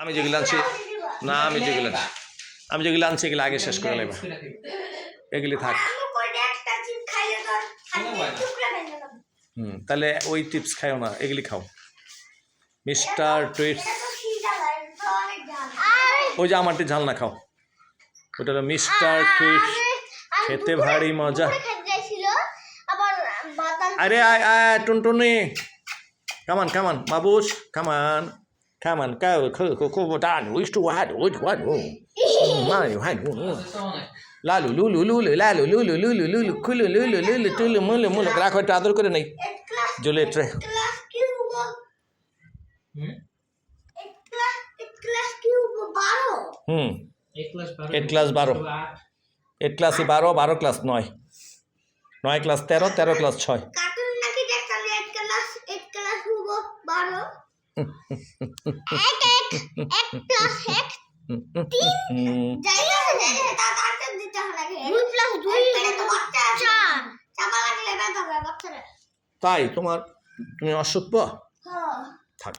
আমি যেগুলো আনছি, না, আমি যেগুলো আনছি আমি যেগুলো আনছি, এগুলো আগে শেষ করে নেবা। এগুলি থাক। হুম, তাহলে ওই টিপস খাও না, এগুলি খাও। Mister tweets. ওই যে আমারটি ঝাল না খাও। ওটা হলো মিস্টার টুইটস। খেতে ভারী মজা। আরে, আয় আয়, টুনটুনি। কামান কামান বাবুস কামান Come and go, cuckoo, cuckoo, dan, wish to had, would, what, my, had, Lalu লুলু লুলু লালু লুলু লুলু লুলু কুলু লুলু লুলু টুলু মুলু মুলু রাখো একটু আদর করে নেই জুলে ট্রে হুম এইট ক্লাস বারো এইট ক্লাসই বারো বারো ক্লাস নয় নয় ক্লাস তেরো তেরো ক্লাস ছয় এক এক এক প্লাস এক যাই তাই তোমার তুমি অসভ্য? হ্যাঁ। থাক।